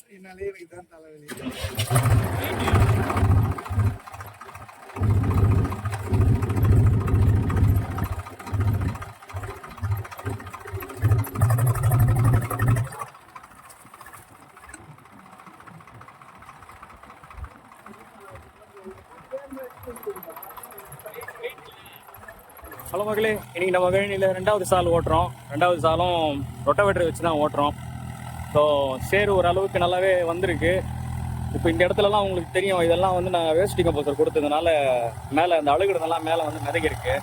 அப்படின்னாலே எனக்கு தான் தலைவலி. ஹலோ மகளே இன்னைக்கு நம்ம வேணியில் ரெண்டாவது சால் ஓட்டுறோம். ரெண்டாவது சாலும் ரொட்டவேட்டர் வச்சு தான் ஓட்டுறோம். ஸோ சேர் ஓரளவுக்கு நல்லாவே வந்திருக்கு. இப்போ இந்த இடத்துலலாம் உங்களுக்கு தெரியும் இதெல்லாம் வந்து நான் வேஸ்ட் கம்போசர் கொடுத்ததுனால மேலே அந்த அழுகுறதெல்லாம் மேலே வந்து மிதகிருக்கு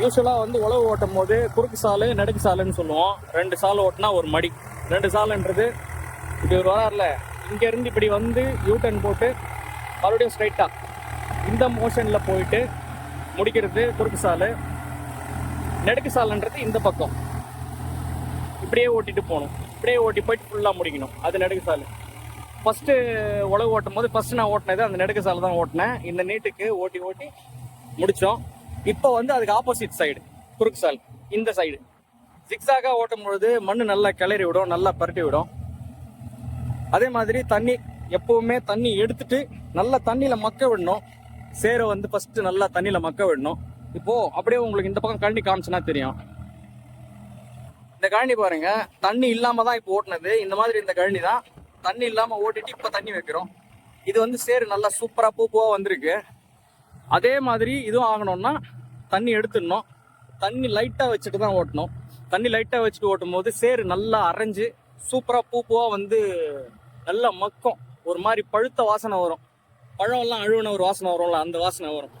யூஸ்வலாக வந்து உழவு ஓட்டும் போது குறுக்கு சாலு நடுக்கு சாலுன்னு சொல்லுவோம். ரெண்டு சால் ஓட்டினா ஒரு மடி. ரெண்டு சாலுன்றது இப்படி ஒரு வரார்ல இங்கேருந்து இப்படி வந்து யூ டர்ன் போட்டு மறுபடியும் ஸ்ட்ரைட்டாக இந்த மோஷனில் போயிட்டு முடிக்கிறது குறுக்கு சாலு நெடுக்கு சாலுன்றது இந்த பக்கம். இப்படியே ஓட்டிட்டு போகணும். அப்படியே ஓட்டி போயிட்டு ஃபுல்லாக முடிக்கணும். அது நெடுகு சாலு. ஃபஸ்ட்டு உழவு ஓட்டும் போது ஃபஸ்ட்டு நான் ஓட்டினது அந்த நெடுக்கு சாலை தான் ஓட்டினேன். இந்த நீட்டுக்கு ஓட்டி ஓட்டி முடித்தோம் இப்போ வந்து அதுக்கு ஆப்போசிட் சைடு குறுக்கு சால். இந்த சைடு ஜிக்ஸாக ஓட்டும் பொழுது மண் நல்லா கிளறி விடும் நல்லா பரட்டி விடும். அதே மாதிரி தண்ணி எப்பவுமே தண்ணி எடுத்துட்டு நல்லா தண்ணியில் மக்க விடணும். சேரை வந்து ஃபஸ்ட்டு நல்லா தண்ணியில் மக்க விடணும். இப்போது அப்படியே உங்களுக்கு இந்த பக்கம் கழனி காமிச்சுனா தெரியும். இந்த கழனி பாருங்க. தண்ணி இல்லாம தான் இப்போ ஓட்டினது. இந்த மாதிரி இந்த கழனி தான். தண்ணி இல்லாம ஓட்டிட்டு இப்போ தண்ணி வைக்கிறோம். இது வந்து சேரு நல்லா சூப்பரா பூ பூவா வந்திருக்கு. அதே மாதிரி இதுவும் ஆகணும்னா தண்ணி எடுத்துடணும். தண்ணி லைட்டா வச்சுட்டு தான் ஓட்டணும். தண்ணி லைட்டா வச்சுட்டு ஓட்டும் போது சேரு நல்லா அரைஞ்சு சூப்பரா பூ பூவா வந்து நல்லா மக்கும். ஒரு மாதிரி பழுத்த வாசனை வரும். பழம் எல்லாம் அழுவின ஒரு வாசனை வரும்ல அந்த வாசனை வரும்.